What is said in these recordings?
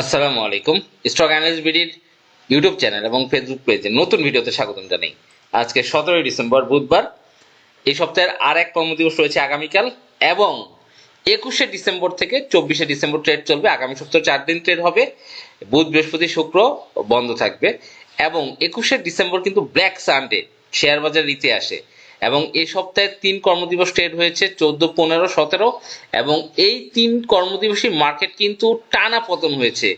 আসসালামু আলাইকুম। Stock analyst বিডির ইউটিউব চ্যানেল এবং ফেসবুক পেজে নতুন ভিডিওতে স্বাগতম জানাই। আজকে সতেরোই ডিসেম্বর, বুধবার। এই সপ্তাহের আর এক কর্মদিবস রয়েছে আগামীকাল এবং একুশে ডিসেম্বর থেকে চব্বিশে ডিসেম্বর ট্রেড চলবে। আগামী সপ্তাহে চার দিন ট্রেড হবে। বুধ, বৃহস্পতি, শুক্র বন্ধ থাকবে এবং একুশে ডিসেম্বর কিন্তু ব্ল্যাক সানডে শেয়ার বাজার রীতি আসে। এবং এই সপ্তাহে তিন কর্মদিবস ট্রেড হয়েছে, চোদ্দ, পনেরো, সতেরো এবং এই তিন কর্মদিবসই মার্কেট কিন্তু টানা পতন হয়েছে।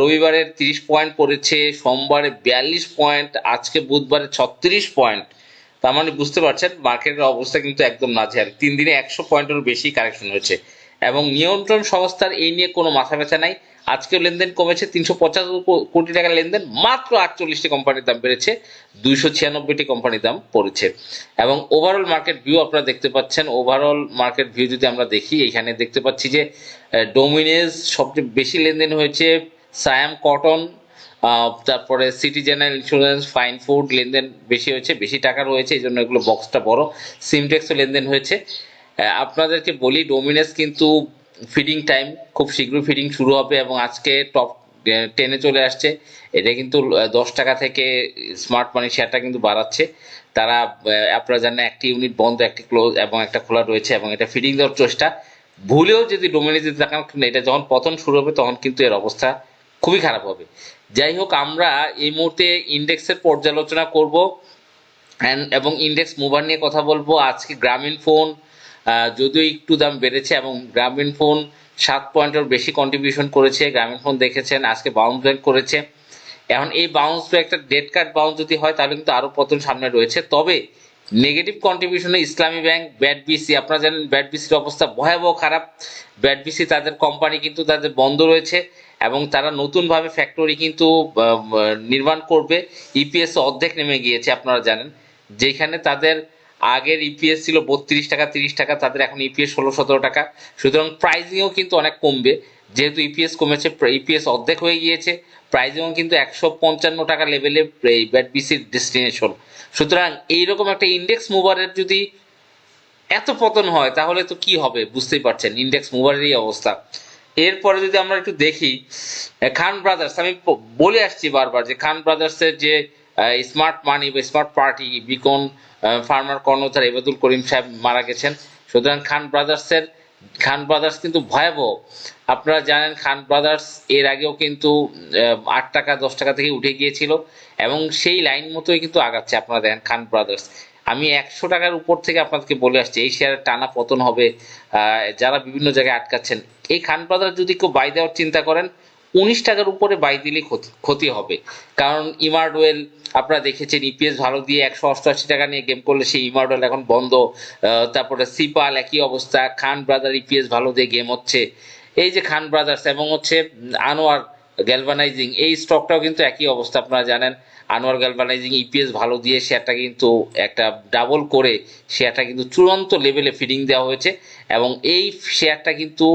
রবিবারে তিরিশ পয়েন্ট পড়েছে, সোমবারে বিয়াল্লিশ পয়েন্ট আজকে বুধবারে ছত্রিশ পয়েন্ট তার মানে বুঝতে পারছেন মার্কেটের অবস্থা কিন্তু একদম নাজেহাল। তিন দিনে একশো পয়েন্টেরও বেশি কারেকশন হয়েছে এবং নিয়ন্ত্রণ সংস্থার এই নিয়ে কোনো মাথা ব্যথা নাই। আজকেও লেনদেন কমেছে তিনশো পঞ্চাশ কোটি টাকার লেনদেন, মাত্র আটচল্লিশটি কোম্পানির দাম বেড়েছে, দুইশো ছিয়ানব্বইটি কোম্পানির দাম পড়েছে। এবং ওভারঅল মার্কেট ভিউ আপনারা দেখতে পাচ্ছেন ওভারঅল মার্কেট ভিউ যদি আমরা দেখি, এখানে দেখতে পাচ্ছি যে ডোমিনেজ সবচেয়ে বেশি লেনদেন হয়েছে সায়াম কটন তারপরে city general insurance fine food লেনদেন বেশি হয়েছে, বেশি টাকা রয়েছে, এই জন্য এগুলো বক্সটা বড়। সিমটেক্সও লেনদেন হয়েছে। আপনাদেরকে বলি ডোমিনেস কিন্তু ফিডিং টাইম খুব শীঘ্রই ফিডিং শুরু হবে এবং আজকে টপ টেনে চলে আসছে। এটা কিন্তু দশ টাকা থেকে স্মার্ট মানি শেয়ারটা কিন্তু বাড়াচ্ছে। তারা আপনারা জানেন একটি ইউনিট বন্ধ, একটি ক্লোজ এবং একটা খোলা রয়েছে এবং এটা ফিডিং দেওয়ার চেষ্টা। ভুলেও যদি ডোমিনেস যদি দেখান এটা যখন পতন শুরু হবে, তখন কিন্তু এর অবস্থা খুবই খারাপ হবে। যাই হোক, আমরা এই মুহূর্তে ইন্ডেক্সের পর্যালোচনা করব। এবং ইন্ডেক্স মুভার নিয়ে কথা বলব। আজকে গ্রামীণ ফোন যদিও একটু দাম বেড়েছে এবং গ্রামীণ ফোন সাত পয়েন্টের বেশি কন্ট্রিবিউশন করেছে। গ্রামীণ ফোন দেখেছেন, আজকে বাউন্স ব্যাক করেছে। এখন এই বাউন্স ব্যাকটা ডেট কার্ড বাউন্স যদি হয়, তাহলে কিন্তু আরও পতন সামনে রয়েছে। তবে নেগেটিভ কন্ট্রিবিউশনে ইসলামী ব্যাংক ব্যাট বিসি আপনারা জানেন ব্যাট বিসির অবস্থা ভয়াবহ খারাপ। ব্যাট বিসি তাদের কোম্পানি কিন্তু তাদের বন্ধ রয়েছে এবং তারা নতুনভাবে ফ্যাক্টরি কিন্তু নির্মাণ করবে। ইপিএস অর্ধেক নেমে গিয়েছে, আপনারা জানেন। যেখানে তাদের আগের ইপিএস ছিল বত্রিশ টাকা, তিরিশ টাকা, তাদের এখন ইপিএস ষোলো, সতেরো টাকা। সুতরাং প্রাইজিংও কিন্তু অনেক কমবে। যেহেতু ইপিএস কমেছে ইপিএস অর্ধেক হয়ে গিয়েছে প্রাইজিংও কিন্তু একশো পঞ্চান্ন টাকা লেভেলে এই বিসির ডেস্টিনেশন সুতরাং এইরকম একটা ইন্ডেক্স মুভারের যদি এত পতন হয়, তাহলে তো কি হবে? বুঝতেই পারছেন ইন্ডেক্স মুভারেরই অবস্থা। এরপরে যদি আমরা একটু দেখি খান ব্রাদার্স আমি বলে আসছি বারবার যে খান ব্রাদার্সের যে স্মার্ট মানি বা স্মার্ট পার্টি বিকন ফার্মার কর্ণধার এবাদুল করিম সাহেব মারা গেছেন। সুতরাং খান ব্রাদার্সের খান ব্রাদার্স কিন্তু ভয়াবহ। আপনারা জানেন খান ব্রাদার্স এর আগেও কিন্তু আট টাকা, দশ টাকা থেকে উঠে গিয়েছিল এবং সেই লাইন মতোই কিন্তু আগাচ্ছে। আপনারা দেখেন খান ব্রাদার্স আমি একশো টাকার উপর থেকে আপনাদেরকে বলে আসছি, এই শেয়ারের টানা পতন হবে যারা বিভিন্ন জায়গায় আটকাচ্ছেন। এই খান ব্রাদার্স যদি কেউ বাই দেওয়ার চিন্তা করেন উনিশ টাকার উপরে বাই দিলেই ক্ষতি হবে। কারণ ইমার্ডওয়েল আপনারা দেখেছেন ইপিএস ভালো দিয়ে একশো অষ্টআশি টাকা নিয়ে গেম করলে সেই ইমার্ডওয়েল এখন বন্ধ। তারপরে সিপাল একই অবস্থা খান ব্রাদার ইপিএস ভালো দিয়ে গেম হচ্ছে। এই যে খান ব্রাদার্স এবং হচ্ছে আনোয়ার গ্যালভানাইজিং এই স্টকটাও কিন্তু একই অবস্থা, আপনারা জানেন। আনোয়ার গ্যালভানাইজিং ইপিএস ভালো দিয়ে শেয়ারটা কিন্তু একটা ডাবল করে শেয়ারটা কিন্তু চূড়ান্ত লেভেলে ফিডিং দেওয়া হয়েছে। এবং এই শেয়ারটা কিন্তু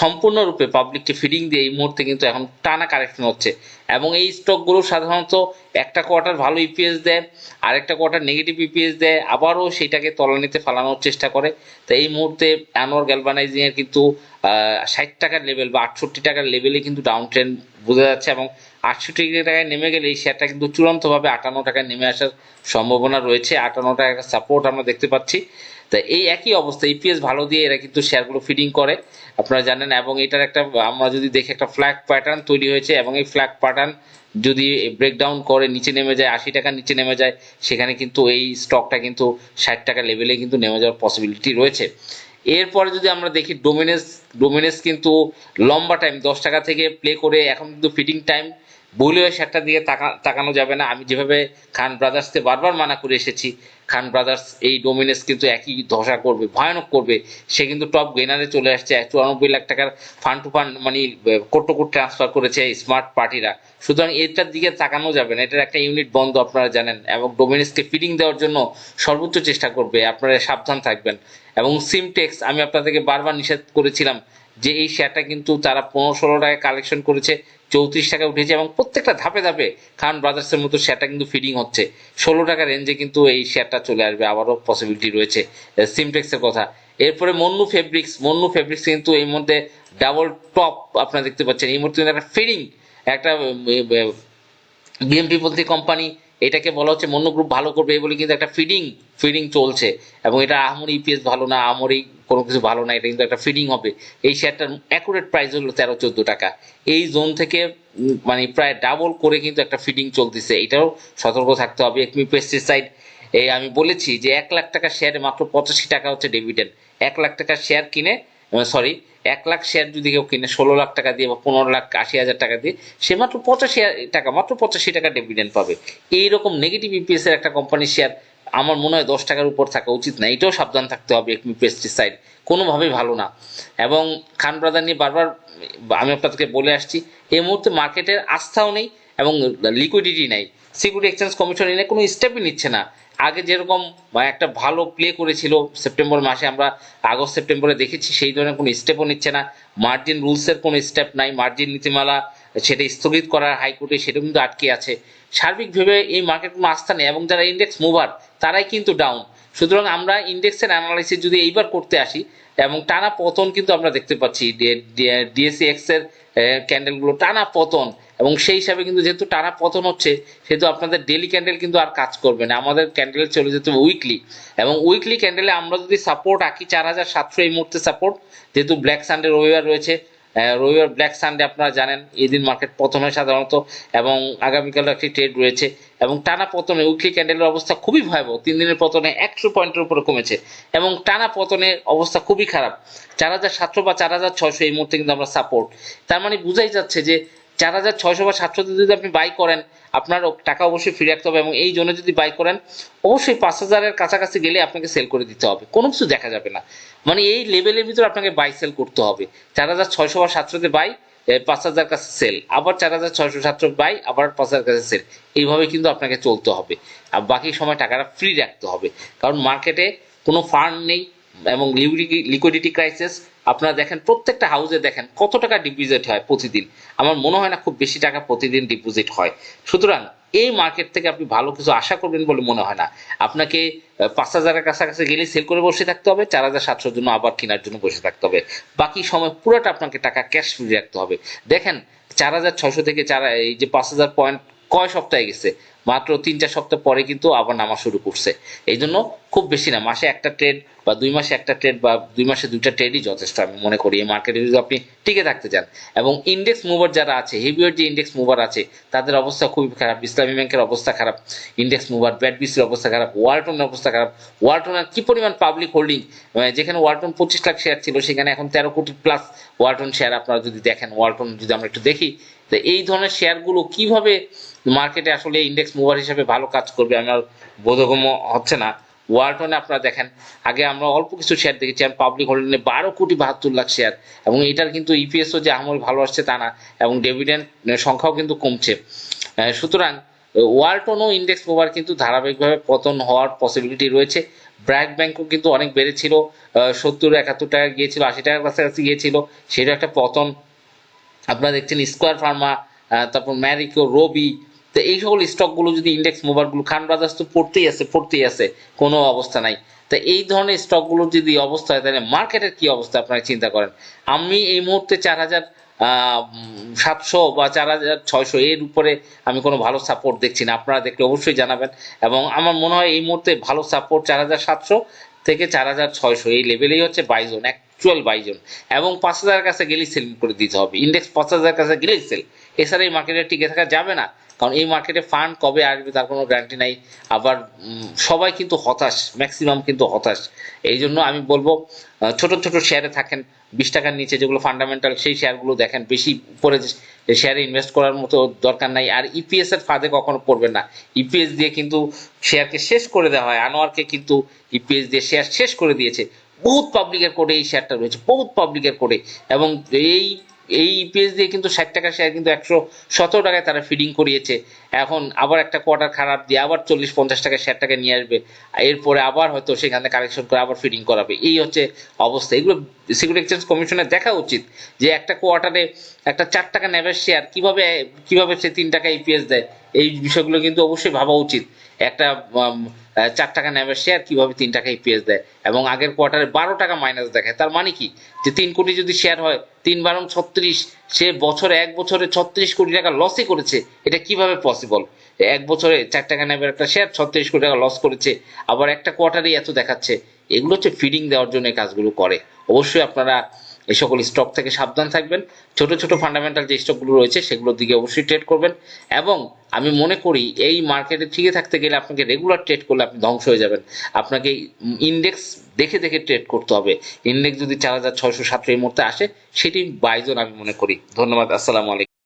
সম্পূর্ণরূপে পাবলিককে ফিডিং দিয়ে এই মুহূর্তে কিন্তু এখন টানা কারেকশন হচ্ছে। এবং এই স্টকগুলো সাধারণত একটা কোয়ার্টার ভালো ইপিএস দেয়, আরেকটা কোয়ার্টার নেগেটিভ ইপিএস দেয়, আবারও সেটাকে তলানিতে ফালানোর চেষ্টা করে। তো এই মুহূর্তে আনোয়ার গ্যালভানাইজিং এর কিন্তু ষাট টাকার লেভেল বা আটষট্টি টাকার লেভেলে কিন্তু ডাউন ট্রেন্ড বোঝা যাচ্ছে এবং আটষট্টি টাকায় নেমে গেলে এই শেয়ারটা কিন্তু চূড়ান্তভাবে আটান্ন টাকায় নেমে আসার সম্ভাবনা রয়েছে। আটান্ন টাকার সাপোর্ট আমরা দেখতে পাচ্ছি। তা এই একই অবস্থা ইপিএস ভালো দিয়ে এরা কিন্তু শেয়ারগুলো ফিডিং করে। আপনারা জানেন, এবং এটার একটা, আমরা যদি দেখি একটা ফ্ল্যাগ প্যাটার্ন তৈরি হয়েছে, এবং এই ফ্ল্যাগ প্যাটার্ন যদি ব্রেকডাউন করে, নিচে নেমে যায়, আশি টাকা নিচে নেমে যায়, সেখানে কিন্তু এই স্টকটা কিন্তু ষাট টাকা লেভেলে কিন্তু নেমে যাওয়ার পসিবিলিটি রয়েছে। এরপরে যদি আমরা দেখি ডোমিনেস ডোমিনেস কিন্তু লম্বা টাইম দশ টাকা থেকে প্লে করে এখন কিন্তু ফিটিং টাইম বলেও শেয়ারটার দিকে তাকা, তাকানো যাবে না। আমি যেভাবে খান ব্রাদার্সকে বারবার মানা করে এসেছি খান ব্রাদার্স, এই ডোমিনেস কিন্তু একই ধসা করবে, ভয়ানক করবে। সে কিন্তু টপ গেনারে চলে আসছে চুরানব্বই লাখ টাকার ফান্ড টু ফান্ড মানে কোট কোট ট্রান্সফার করেছে স্মার্ট পার্টিরা সুতরাং এটার দিকে তাকানো যাবে না, এটার একটা ইউনিট বন্ধ আপনারা জানেন, এবং ডোমিনেসকে ফিডিং দেওয়ার জন্য সর্বোচ্চ চেষ্টা করবে, আপনারা সাবধান থাকবেন। এবং সিমটেক্স আমি আপনাদেরকে বারবার নিষেধ করেছিলাম যে এই শেয়ারটা কিন্তু তারা পনেরো ষোলো টাকায় কালেকশন করেছে চৌত্রিশ টাকা উঠেছে এবং প্রত্যেকটা ধাপে ধাপে খান ব্রাদার্সের মতো শেয়ারটা কিন্তু ফিডিং হচ্ছে। ষোলো টাকা রেঞ্জে কিন্তু এই শেয়ারটা চলে আসবে, আবারও পসিবিলিটি রয়েছে সিমটেক্সের কথা। এরপরে মন্নু ফেব্রিক্স মন্নু ফেব্রিক্স কিন্তু এই মধ্যে ডাবল টপ আপনারা দেখতে পাচ্ছেন। এই মুহূর্তে কিন্তু একটা ফিডিং একটা বিএমপি পন্থী কোম্পানি এটাকে বলা হচ্ছে মন্য গ্রুপ ভালো করবে বলে কিন্তু একটা ফিডিং ফিডিং চলছে। এবং এটা আহামরি ইপিএস ভালো না, আহামরি কোনো কিছু ভালো না, এটা কিন্তু একটা ফিডিং হবে। এই শেয়ারটার অ্যাকুরেট প্রাইস হলো তেরো চোদ্দ টাকা। এই জোন থেকে মানে প্রায় ডাবল করে কিন্তু একটা ফিডিং চলতেছে। এটাও সতর্ক থাকতে হবে। একমি পেস্টিসাইড এই আমি বলেছি যে এক লাখ টাকা শেয়ারে মাত্র পঁচাশি টাকা হচ্ছে ডিভিডেন্ড এক লাখ টাকার শেয়ার কিনে সরি এক লাখ শেয়ার যদি কেউ কিনে, ষোলো লাখ টাকা দিয়ে বা পনেরো লাখ, আশি হাজার টাকা দিয়ে, সে মাত্র পঁচাশি টাকা, মাত্র পঁচাশি টাকা ডিভিডেন্ড পাবে। এইরকম নেগেটিভ ইপিএস এর একটা কোম্পানির শেয়ার আমার মনে হয় দশ টাকার উপর থাকা উচিত না। এটাও সাবধান থাকতে হবে একমি পেস্টিসাইড কোনোভাবেই ভালো না। এবং খান ব্রাদার নিয়ে বারবার আমি আপনাদেরকে বলে আসছি, এই মুহূর্তে মার্কেটের আস্থাও নেই এবং লিকুইডিটি নাই। সিকিউরিটি এক্সচেঞ্জ কমিশন এনে কোনো স্টেপই নিচ্ছে না। আগে যেরকম একটা ভালো প্লে করেছিল সেপ্টেম্বর মাসে, আমরা আগস্ট সেপ্টেম্বরে দেখেছি, সেই ধরনের কোনো স্টেপও নিচ্ছে না। মার্জিন রুলসের কোনো স্টেপ নাই। মার্জিন নীতিমালা সেটা স্থগিত করার হাইকোর্টে সেটা কিন্তু আটকে আছে। সার্বিকভাবে এই মার্কেট কোনো আস্থা নেই, এবং যারা ইন্ডেক্স মুভার তারাই কিন্তু ডাউন সুতরাং আমরা ইন্ডেক্সের অ্যানালাইসিস যদি এইবার করতে আসি এবং টানা পতন কিন্তু আমরা দেখতে পাচ্ছি ডিএসসি এক্সের ক্যান্ডেলগুলো টানা পতন। এবং সেই হিসাবে কিন্তু যেহেতু টানা পতন হচ্ছে, সেহেতু আপনাদের ডেলি ক্যান্ডেল কিন্তু আর কাজ করবে না। আমাদের ক্যান্ডেল চলে যেতে হবে উইকলি এবং উইকলি ক্যান্ডেলে আমরা যদি সাপোর্ট আঁকি, চার হাজার সাতশো এই মুহূর্তে সাপোর্ট যেহেতু ব্ল্যাক সানডে রবিবার রয়েছে রবিবার ব্ল্যাক সানডে আপনারা জানেন, এই দিন মার্কেট পতন হয় সাধারণত এবং আগামীকালও একটি ট্রেড রয়েছে এবং টানা পতনে উইকলি ক্যান্ডেলের অবস্থা খুবই ভয়াবহ। তিন দিনের পতনে একশো পয়েন্টের উপরে কমেছে এবং টানা পতনের অবস্থা খুবই খারাপ। চার হাজার সাতশো বা চার হাজার ছয়শো এই মুহূর্তে কিন্তু আমরা সাপোর্ট তার মানে বুঝাই যাচ্ছে যে চার হাজার ছয়শো বা সাতশোতে যদি আপনি বাই করেন আপনার টাকা অবশ্যই ফিরে রাখতে হবে এবং এই জন্য যদি বাই করেন, অবশ্যই পাঁচ হাজারের কাছাকাছি গেলে আপনাকে সেল করে দিতে হবে। কোনো কিছু দেখা যাবে না। মানে এই লেভেলের ভিতরে আপনাকে বাই সেল করতে হবে। চার হাজার ছয়শো বা সাতশোতে বাই পাঁচ হাজার কাছে সেল আবার চার হাজার ছয়শো সাতশো বাই আবার পাঁচ হাজার কাছে সেল এইভাবে কিন্তু আপনাকে চলতে হবে। আর বাকি সময় টাকাটা ফ্রি রাখতে হবে। কারণ মার্কেটে কোনো ফান্ড নেই। এবং লিকুইডিটি ক্রাইসিস আপনারা দেখেন, প্রত্যেকটা হাউসে দেখেন কত টাকা ডিপোজিট হয় প্রতিদিন। আমার মনে হয় না খুব বেশি টাকা প্রতিদিন ডিপোজিট হয়। সুতরাং এই মার্কেট থেকে আপনি ভালো কিছু আশা করবেন বলে মনে হয় না। আপনাকে পাঁচ হাজারের কাছাকাছি গেলে সেল করে বসে থাকতে হবে, চার হাজার সাতশোর জন্য আবার কেনার জন্য বসে থাকতে হবে। বাকি সময় পুরোটা আপনাকে টাকা ক্যাশ ফ্রি রাখতে হবে। দেখেন, চার হাজার ছশো থেকে চার, এই যে পাঁচ হাজার পয়েন্ট কয় সপ্তাহে গেছে? মাত্র তিন চার সপ্তাহ পরে কিন্তু আবার নামা শুরু করছে। এই জন্য খুব বেশি না, মাসে একটা ট্রেড বা দুই মাসে একটা ট্রেড বা দুই মাসে দুইটা ট্রেডই যথেষ্ট আমি মনে করি। এই মার্কেটে যদি আপনি টিকে থাকতে চান। এবং ইন্ডেক্স মুভার যারা আছে হেভিওয়েট যে ইন্ডেক্স মুভার আছে, তাদের অবস্থা খুবই খারাপ। ইসলামী ব্যাংকের অবস্থা খারাপ ইন্ডেক্স মুভার ব্যাট বিসির অবস্থা খারাপ ওয়ালটনের অবস্থা খারাপ। ওয়ালটনের কি পরিমাণ পাবলিক হোল্ডিং যেখানে ওয়ালটন পঁচিশ লাখ শেয়ার ছিল, সেখানে এখন তেরো কোটি প্লাস ওয়ালটন শেয়ার আপনারা যদি দেখেন ওয়ালটন যদি আমরা একটু দেখি তো এই ধরনের শেয়ারগুলো কীভাবে মার্কেটে আসলে ইন্ডেক্স মুভার হিসেবে ভালো কাজ করবে আমার বোধগম্য হচ্ছে না। ওয়ালটনে আপনারা দেখেন, আগে আমরা অল্প কিছু শেয়ার দেখেছি, আমি পাবলিক হোল্ডিংয়ে বারো কোটি বাহাত্তর লাখ শেয়ার এবং এটার কিন্তু ইপিএসও যে আমল ভালো আসছে তা না এবং ডিভিডেন্ড সংখ্যাও কিন্তু কমছে। সুতরাং ওয়ালটনও ইন্ডেক্স মুভার কিন্তু ধারাবাহিকভাবে পতন হওয়ার পসিবিলিটি রয়েছে। ব্র্যাক ব্যাংকও কিন্তু অনেক বেড়েছিল সত্তর, একাত্তর টাকা গিয়েছিল, আশি টাকার কাছাকাছি গিয়েছিল, সেটা একটা পতন আপনারা দেখছেন স্কোয়ার ফার্মা তারপর ম্যারিকো রবি তো এই সকল স্টকগুলো যদি ইন্ডেক্স মোবাইলগুলো খান ব্রাদার্স তো পড়তেই আছে পড়তেই আছে, কোনো অবস্থা নাই। তো এই ধরনের স্টকগুলো যদি অবস্থা হয়, তাহলে মার্কেটের কি অবস্থা আপনারা চিন্তা করেন? আমি এই মুহূর্তে চার হাজার সাতশো বা চার হাজার ছয়শো এর উপরে আমি কোনো ভালো সাপোর্ট দেখছি না। আপনারা দেখলে অবশ্যই জানাবেন। এবং আমার মনে হয় এই মুহূর্তে ভালো সাপোর্ট চার হাজার সাতশো থেকে চার হাজার ছয়শো, এই লেভেলেই হচ্ছে বাইজন অ্যাকচুয়াল বাইজন এবং পাঁচ হাজারের কাছে গেলেই সেল করে দিতে হবে। ইন্ডেক্স পাঁচ হাজার কাছে গেলেই সেল এছাড়া এই মার্কেটে টিকে থাকা যাবে না। কারণ এই মার্কেটে ফান্ড কবে আসবে তার কোনো গ্যারান্টি নাই। আবার সবাই কিন্তু হতাশ। ম্যাক্সিমাম কিন্তু হতাশ। এই জন্য আমি বলব ছোট ছোট শেয়ারে থাকেন। বিশ টাকার নিচে যেগুলো ফান্ডামেন্টাল সেই শেয়ারগুলো দেখেন। বেশি উপরে শেয়ারে ইনভেস্ট করার মতো দরকার নাই। আর ইপিএস এর ফাঁদে কখনো পড়বেন না। ইপিএস দিয়ে কিন্তু শেয়ারকে শেষ করে দেওয়া হয়। আনোয়ারকে কিন্তু ইপিএস দিয়ে শেয়ার শেষ করে দিয়েছে। বহুত পাবলিকের কোডে এই শেয়ারটা রয়েছে, বহুত পাবলিকের কোডে এবং এই এই ইপিএস দিয়ে কিন্তু ষাট টাকা শেয়ার কিন্তু একশো সতেরো টাকায় তারা ফিডিং করিয়েছে। এখন আবার একটা কোয়ার্টার খারাপ দিয়ে আবার চল্লিশ পঞ্চাশ টাকা শেয়ারটাকে নিয়ে আসবে। এরপরে আবার হয়তো সেখানে কালেকশন করে আবার ফিডিং করাবে। এই হচ্ছে অবস্থা। এগুলো সিকিউরিটি এক্সচেঞ্জ কমিশনের দেখা উচিত যে একটা কোয়ার্টারে একটা চার টাকা নেবের শেয়ার কীভাবে কীভাবে সে তিন টাকা ইপিএস দেয়। এই বিষয়গুলো কিন্তু অবশ্যই ভাবা উচিত। একটা চার টাকা ন্যাবের শেয়ার কীভাবে তিন টাকা ইপিএস দেয়? এবং আগের কোয়ার্টারে বারো টাকা মাইনাস দেখায় তার মানে কি? যে তিন কোটি যদি শেয়ার হয়, তিন বারং ছত্রিশ, সে বছরে, এক বছরে ছত্রিশ কোটি টাকা লসই করেছে, এটা কীভাবে পসিবল এক বছরে চার টাকা ন্যাবের একটা শেয়ার ছত্রিশ কোটি টাকা লস করেছে, আবার একটা কোয়ার্টারেই এত দেখাচ্ছে। এগুলো হচ্ছে ফিডিং দেওয়ার জন্য কাজগুলো করে। অবশ্যই আপনারা এই সকল স্টক থেকে সাবধান থাকবেন। ছোট ছোট ফান্ডামেন্টাল যে স্টকগুলো রয়েছে, সেগুলোর দিকে অবশ্যই ট্রেড করবেন। এবং আমি মনে করি, এই মার্কেটে ঠিকই থাকতে গেলে আপনাকে রেগুলার ট্রেড করলে আপনি ধ্বংস হয়ে যাবেন। আপনাকে ইন্ডেক্স দেখে দেখে ট্রেড করতে হবে। ইন্ডেক্স যদি চার হাজার ছয়শো সাতশো এই মুহূর্তে আসে, সেটি বাইজন আমি মনে করি। ধন্যবাদ, আসসালামু আলাইকুম।